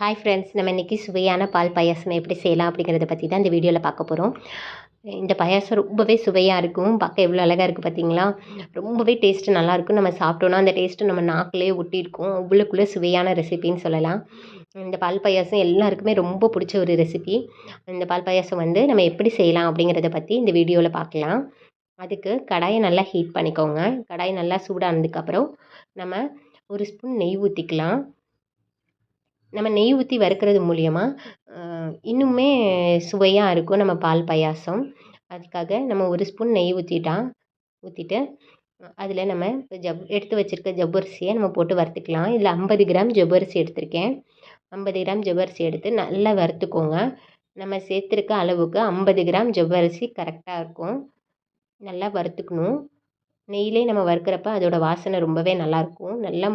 Hi friends நம்ம இன்றைக்கி சுவையான பால் பாயாசம் எப்படி செய்யலாம் அப்படிங்கிறத பற்றி தான் இந்த வீடியோவில் பார்க்க போகிறோம் இந்த பாயாசம் ரொம்பவே சுவையாக இருக்கும். பார்க்க எவ்வளோ அழகாக இருக்குது பார்த்தீங்களா ரொம்பவே டேஸ்ட்டு நல்லாயிருக்கும் நம்ம சாப்பிட்டோன்னா அந்த டேஸ்ட்டு நம்ம நாக்கிலே ஒட்டியிருக்கும். உள்ளுக்குள்ளே சுவையான ரெசிபின்னு சொல்லலாம். இந்த பால் பாயாசம் எல்லாருக்குமே ரொம்ப பிடிச்ச ஒரு ரெசிபி இந்த பால் பாயாசம் வந்து நம்ம எப்படி செய்யலாம் அப்படிங்கிறத பற்றி இந்த வீடியோவில் பார்க்கலாம். அதுக்கு கடாயை நல்லா ஹீட் பண்ணிக்கோங்க. கடாய் நல்லா சூடானதுக்கப்புறம் நம்ம ஒரு ஸ்பூன் நெய் ஊற்றிக்கலாம் நம்ம நெய் ஊற்றி வறுக்கிறது மூலியமா இன்னுமே சுவையாக இருக்கும் நம்ம பால் பாயாசம். அதுக்காக நம்ம ஒரு ஸ்பூன் நெய் ஊற்றிட்டா ஊற்றிட்டு அதில் நம்ம ஜப் எடுத்து வச்சுருக்க ஜவ்வரிசியை நம்ம போட்டு வறுத்துக்கலாம். இதில் ஐம்பது கிராம் ஜவ்வரிசி எடுத்திருக்கேன். ஐம்பது கிராம் ஜவ்வரிசி எடுத்து நல்லா வறுத்துக்கோங்க. நம்ம சேர்த்துருக்க அளவுக்கு ஐம்பது கிராம் ஜவ்வரிசி கரெக்டாக இருக்கும். நல்லா வறுத்துக்கணும். நெய்யிலே நம்ம வறுக்கிறப்ப அதோடய வாசனை ரொம்பவே நல்லாயிருக்கும். நல்லா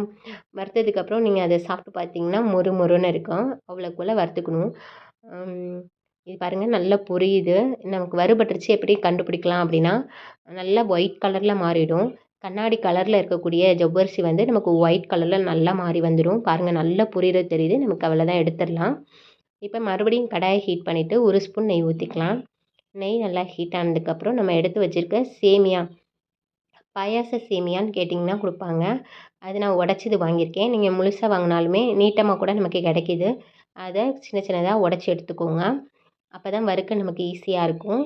வறுத்ததுக்கப்புறம் நீங்கள் அதை சாப்பிட்டு பார்த்தீங்கன்னா மொறு மொறுன்னு இருக்கும். அவ்வளோக்குள்ள வறுத்துக்கணும். இது பாருங்கள் நல்லா பொரியுது. நமக்கு வறுபட்டுருச்சு எப்படி கண்டுபிடிக்கலாம் அப்படின்னா நல்லா ஒயிட் கலரில் மாறிடும். கண்ணாடி கலரில் இருக்கக்கூடிய ஜவ்வரிசி வந்து நமக்கு ஒயிட் கலரில் நல்லா மாறி வந்துடும். பாருங்கள் நல்லா புரியுறது தெரியுது. நமக்கு அவ்வளோதான் எடுத்துடலாம். இப்போ மறுபடியும் கடாயை ஹீட் பண்ணிவிட்டு ஒரு ஸ்பூன் நெய் ஊற்றிக்கலாம் நெய் நல்லா ஹீட் ஆனதுக்கப்புறம் நம்ம எடுத்து வச்சுருக்க சேமியா. பாயாச சேமியான்னு கேட்டிங்கன்னா கொடுப்பாங்க. அது நான் உடச்சது வாங்கியிருக்கேன். நீங்கள் முழுசாக வாங்கினாலுமே நீட்டமாக கூட நமக்கு கிடைக்கிது. அதை சின்ன சின்னதாக உடச்சி எடுத்துக்கோங்க. அப்போ தான் வறுக்க நமக்கு ஈஸியாக இருக்கும்.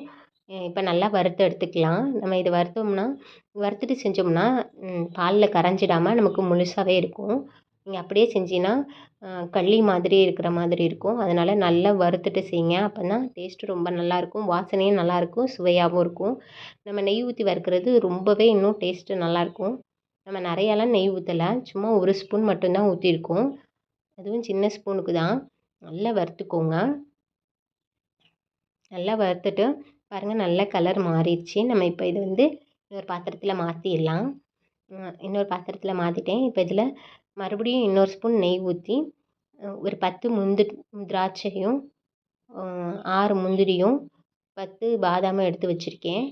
இப்போ நல்லா வறுத்து எடுத்துக்கலாம். நம்ம இதை வறுத்தோம்னா வறுத்துட்டு செஞ்சோம்னா பாலில் கரைஞ்சிடாமல் நமக்கு முழுசாகவே இருக்கும். நீங்கள் அப்படியே செஞ்சீங்கன்னா களி மாதிரி இருக்கிற மாதிரி இருக்கும். அதனால் நல்லா வறுத்துட்டு செய்யுங்க. அப்போ தான் டேஸ்ட்டு ரொம்ப நல்லாயிருக்கும் வாசனையும் நல்லாயிருக்கும் சுவையாகவும் இருக்கும். நம்ம நெய் ஊற்றி வறுக்கிறது ரொம்பவே இன்னும் டேஸ்ட்டு நல்லாயிருக்கும் நம்ம நிறையாலாம் நெய் ஊற்றலை சும்மா ஒரு ஸ்பூன் மட்டும்தான் ஊற்றிருக்கோம் அதுவும் சின்ன ஸ்பூனுக்கு தான். நல்லா வறுத்துக்கோங்க. நல்லா வறுத்துட்டு பாருங்கள் நல்ல கலர் மாறிடுச்சு. நம்ம இப்போ இது வந்து இன்னொரு பாத்திரத்தில் மாற்றிடலாம் இன்னொரு பாத்திரத்தில் மாற்றிட்டேன் இப்போ இதில் மறுபடியும் இன்னொரு ஸ்பூன் நெய் ஊற்றி ஒரு பத்து முந்திரி திராட்சையும் ஆறு முந்திரியும் பத்து பாதாமும் எடுத்து வச்சுருக்கேன்.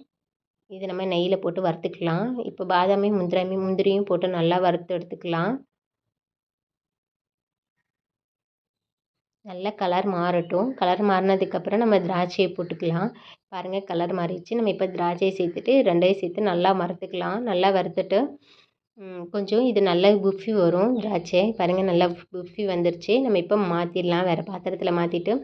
இதை நம்ம நெய்யில் போட்டு வறுத்துக்கலாம். இப்போ பாதாமையும் முந்திராமையும் முந்திரியும் போட்டு நல்லா வறுத்து எடுத்துக்கலாம். நல்லா கலர் மாறட்டும். கலர் மாறினதுக்கப்புறம் நம்ம திராட்சையை போட்டுக்கலாம். பாருங்கள் கலர் மாறிடுச்சு. நம்ம இப்போ திராட்சையை சேர்த்துட்டு ரெண்டையும் சேர்த்து நல்லா வறுத்துக்கலாம். நல்லா வறுத்துட்டு கொஞ்சம் இது நல்லா புஃபி வரும் திராட்சை. பாருங்கள் நல்லா புஃபி வந்துருச்சு. நம்ம இப்போ மாற்றிடலாம் வேறு பாத்திரத்தில் மாற்றிட்டு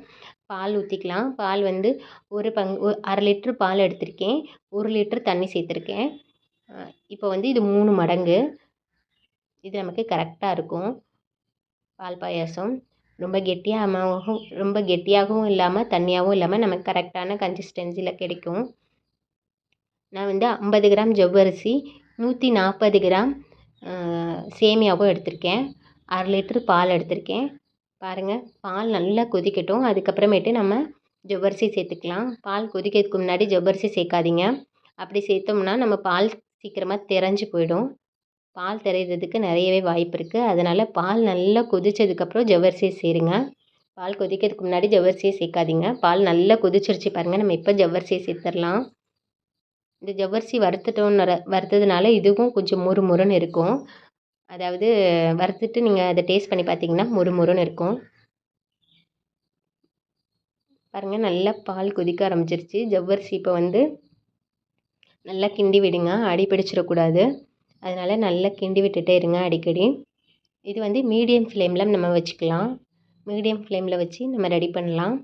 பால் ஊற்றிக்கலாம் பால் வந்து ஒரு பங்கு ஒரு அரை லிட்ரு பால் எடுத்திருக்கேன். ஒரு லிட்ரு தண்ணி சேர்த்துருக்கேன். இப்போ வந்து இது மூணு மடங்கு. இது நமக்கு கரெக்டாக இருக்கும். பால் பாயாசம். ரொம்ப கெட்டியாகவும் ரொம்ப கெட்டியாகவும் இல்லாமல் தண்ணியாகவும் இல்லாமல் நமக்கு கரெக்டான கன்சிஸ்டன்சியில் கிடைக்கும். நான் வந்து ஐம்பது கிராம் ஜவ்வரிசி நூற்றி நாற்பது கிராம் சேமியாவும் எடுத்திருக்கேன். அரை லிட்ரு பால் எடுத்திருக்கேன். பாருங்கள் பால் நல்லா கொதிக்கட்டும். அதுக்கப்புறமேட்டு நம்ம ஜவ்வரிசி சேர்த்துக்கலாம். பால் கொதிக்கிறதுக்கு முன்னாடி ஜவ்வரிசி சேர்க்காதீங்க. அப்படி சேர்த்தோம்னா நம்ம பால் சீக்கிரமாக திரஞ்சு போயிடும். பால் திரையிறதுக்கு நிறையவே வாய்ப்பு இருக்குது அதனால் பால் நல்லா கொதித்ததுக்கப்புறம் ஜவ்வரிசியை சேருங்க. பால் கொதிக்கிறதுக்கு முன்னாடி ஜவ்வரிசியை சேர்க்காதீங்க. பால் நல்லா கொதிச்சிருச்சு பாருங்கள் நம்ம இப்போ ஜவ்வரிசியை சேர்த்துடலாம். இந்த ஜவ்வரிசி வறுத்துட்டோன்னு வறுத்ததுனால இதுவும் கொஞ்சம் மொறு மொறுன்னு இருக்கும். அதாவது வறுத்துட்டு நீங்கள் அதை டேஸ்ட் பண்ணி பார்த்தீங்கன்னா மொறு மொறுன்னு இருக்கும். பாருங்கள் நல்லா பால் கொதிக்க ஆரம்பிச்சிருச்சு. ஜவ்வரிசி இப்போ வந்து நல்லா கிண்டி விடுங்க. அடி பிடிச்சிடக்கூடாது. அதனால் நல்லா கிண்டி விட்டுட்டே இருங்க அடிக்கடி. இது வந்து மீடியம் ஃப்ளேமில் நம்ம வச்சுக்கலாம். மீடியம் ஃப்ளேமில் வச்சு நம்ம ரெடி பண்ணலாம்.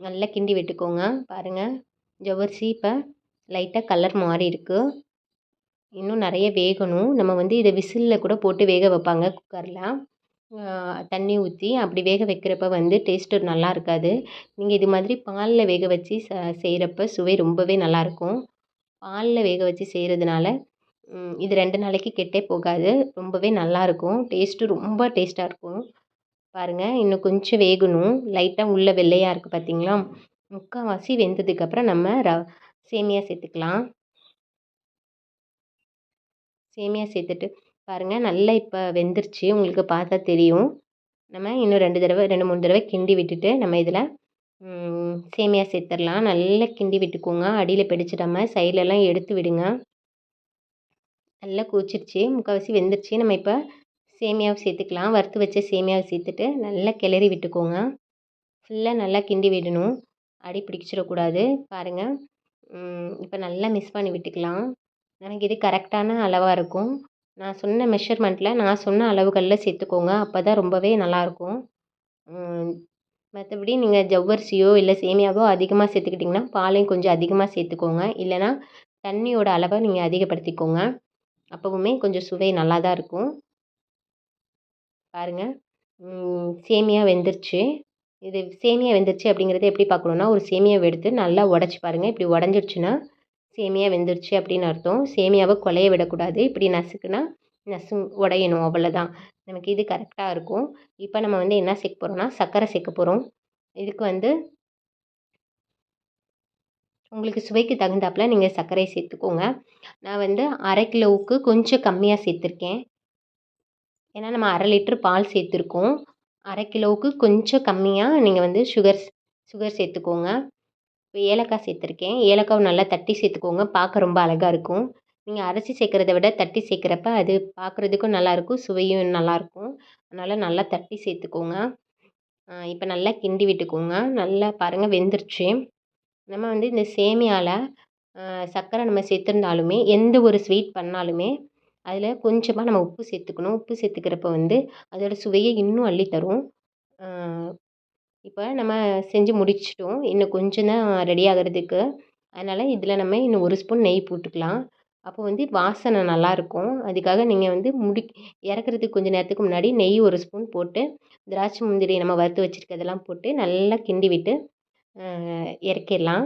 நல்லா கிண்டி விட்டுக்கோங்க. பாருங்கள் ஜவ்வரிசி இப்போ லைட்டாக கலர் மாறி இருக்குது இன்னும் நிறைய வேகணும். நம்ம வந்து இதை விசிலில் கூட போட்டு வேக வைப்பாங்க குக்கரில். தண்ணி ஊற்றி அப்படி வேக வைக்கிறப்ப வந்து டேஸ்ட்டு நல்லா இருக்காது. நீங்கள் இது மாதிரி பாலில் வேக வச்சு ச செய்கிறப்ப சுவை ரொம்பவே நல்லாயிருக்கும் பாலில் வேக வச்சு செய்கிறதுனால இது ரெண்டு நாளைக்கு கெட்டே போகாது. ரொம்பவே நல்லாயிருக்கும் டேஸ்ட்டு ரொம்ப டேஸ்ட்டாக இருக்கும். பாருங்கள் இன்னும் கொஞ்சம் வேகணும். லைட்டாக உள்ளே வெள்ளையாக இருக்குது பார்த்தீங்களா முக்கால்வாசி வெந்ததுக்கப்புறம் நம்ம ர சேமியா சேர்த்துக்கலாம். சேமியா சேர்த்துட்டு பாருங்கள் நல்லா இப்போ வெந்துருச்சு. உங்களுக்கு பார்த்தா தெரியும். நம்ம இன்னும் ரெண்டு தடவை ரெண்டு மூணு தடவை கிண்டி விட்டுட்டு நம்ம இதில் சேமியா சேர்த்துடலாம். நல்லா கிண்டி விட்டுக்கோங்க. அடியில் பிடிச்சிடாம சைட்லலாம் எடுத்து விடுங்க. நல்லா கொதிச்சிருச்சு முக்கால்வாசி வெந்துருச்சு. நம்ம இப்போ சேமியாவை சேர்த்துக்கலாம். வறுத்து வச்ச சேமியாவை சேர்த்துட்டு நல்லா கிளறி விட்டுக்கோங்க. ஃபுல்லாக நல்லா கிண்டி விடணும். அடி பிடிச்சிடக்கூடாது. பாருங்கள் இப்போ நல்லா மிக்ஸ் பண்ணி விட்டுக்கலாம். எனக்கு இது கரெக்டான அளவாக இருக்கும். நான் சொன்ன மெஷர்மெண்ட்டில் நான் சொன்ன அளவுகளில் சேர்த்துக்கோங்க. அப்போ தான் ரொம்பவே நல்லாயிருக்கும். மற்றபடி நீங்கள் ஜவ்வரிசியோ இல்லை சேமியாவோ அதிகமாக சேர்த்துக்கிட்டிங்கன்னா பாலையும் கொஞ்சம் அதிகமாக சேர்த்துக்கோங்க. இல்லைனா தண்ணியோட அளவை நீங்கள் அதிகப்படுத்திக்கோங்க. அப்போவுமே கொஞ்சம் சுவை நல்லா தான் இருக்கும் பாருங்கள் சேமியா வெந்துருச்சு. இது சேமியா வெந்துருச்சு அப்படிங்கிறத எப்படி பார்க்கணுன்னா ஒரு சேமியாவை எடுத்து நல்லா உடச்சி பாருங்கள் இப்படி உடஞ்சிடுச்சுன்னா சேமியா வெந்துருச்சு அப்படின்னு அர்த்தம். சேமியாவை கொலைய விடக்கூடாது. இப்படி நசுக்குனா நசு உடையணும் அவ்வளோதான் நமக்கு இது கரெக்டாக இருக்கும். இப்போ நம்ம வந்து என்ன சேர்க்க போகிறோம்னா சர்க்கரை சேர்க்க போகிறோம் இதுக்கு வந்து உங்களுக்கு சுவைக்கு தகுந்தாப்புல நீங்கள் சர்க்கரை சேர்த்துக்கோங்க. நான் வந்து அரை கிலோவுக்கு கொஞ்சம் கம்மியாக சேர்த்துருக்கேன். ஏன்னா நம்ம அரை லிட்ரு பால் சேர்த்துருக்கோம். அரை கிலோவுக்கு கொஞ்சம் கம்மியாக நீங்கள் வந்து சுகர் சுகர் சேர்த்துக்கோங்க. இப்போ ஏலக்காய் சேர்த்துருக்கேன். ஏலக்காவை நல்லா தட்டி சேர்த்துக்கோங்க. பார்க்க ரொம்ப அழகாக இருக்கும். நீங்கள் அரைச்சி சேர்க்குறத விட தட்டி சேர்க்குறப்ப அது பார்க்குறதுக்கும் நல்லாயிருக்கும் சுவையும் நல்லாயிருக்கும் அதனால் நல்லா தட்டி சேர்த்துக்கோங்க. இப்போ நல்லா கிண்டி விட்டுக்கோங்க. நல்லா பாருங்கள் வெந்துருச்சு. நம்ம வந்து இந்த சேமியாவில் சர்க்கரை நம்ம சேர்த்துருந்தாலுமே எந்த ஒரு ஸ்வீட் பண்ணாலுமே அதில் கொஞ்சமாக நம்ம உப்பு சேர்த்துக்கணும். உப்பு சேர்த்துக்கிறப்ப வந்து அதோடய சுவையை இன்னும் அள்ளித்தரும். இப்போ நம்ம செஞ்சு முடிச்சிட்டோம். இன்னும் கொஞ்சம் தான் ரெடி ஆகிறதுக்கு. அதனால் இதில் நம்ம இன்னும் ஒரு ஸ்பூன் நெய் போட்டுக்கலாம். அப்போ வந்து வாசனை நல்லாயிருக்கும். அதுக்காக நீங்கள் வந்து முடி இறக்குறதுக்கு கொஞ்சம் நேரத்துக்கு முன்னாடி நெய் ஒரு ஸ்பூன் போட்டு திராட்சை முந்திரி நம்ம வறுத்து வச்சுருக்கதெல்லாம் போட்டு நல்லா கிண்டி விட்டு இறக்கிடலாம்.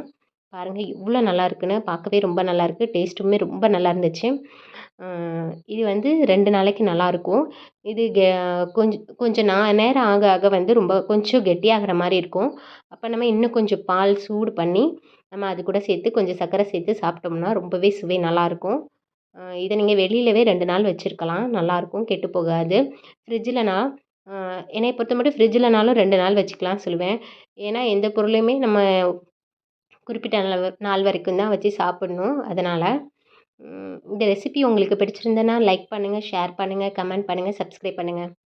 பாருங்கள் இவ்வளோ நல்லா இருக்குன்னு. பார்க்கவே ரொம்ப நல்லாயிருக்கு டேஸ்ட்டுமே ரொம்ப நல்லா இருந்துச்சு. இது வந்து ரெண்டு நாளைக்கு நல்லாயிருக்கும் இது கெ கொஞ்சம் கொஞ்சம் நா நேரம் ஆக ஆக வந்து ரொம்ப கொஞ்சம் கெட்டியாகிற மாதிரி இருக்கும். அப்போ நம்ம இன்னும் கொஞ்சம் பால் சூடு பண்ணி நம்ம அது கூட சேர்த்து கொஞ்சம் சர்க்கரை சேர்த்து சாப்பிட்டோம்னா ரொம்பவே சுவை நல்லாயிருக்கும் இதை நீங்கள் வெளியிலவே ரெண்டு நாள் வச்சுருக்கலாம். நல்லாயிருக்கும் கெட்டு போகாது. ஃப்ரிட்ஜில்னா என்னை பொறுத்த மட்டும் ஃப்ரிட்ஜில்னாலும் ரெண்டு நாள் வச்சுக்கலாம் சொல்லுவேன். ஏன்னா எந்த பொருளையுமே நம்ம குறிப்பிட்ட நாள் நாள் வரைக்கும் தான் வச்சு சாப்பிட்ணும். அதனால் இந்த ரெசிபி உங்களுக்கு பிடிச்சிருந்தேன்னா லைக் பண்ணுங்கள் ஷேர் பண்ணுங்கள் கமெண்ட் பண்ணுங்கள் சப்ஸ்கிரைப் பண்ணுங்கள்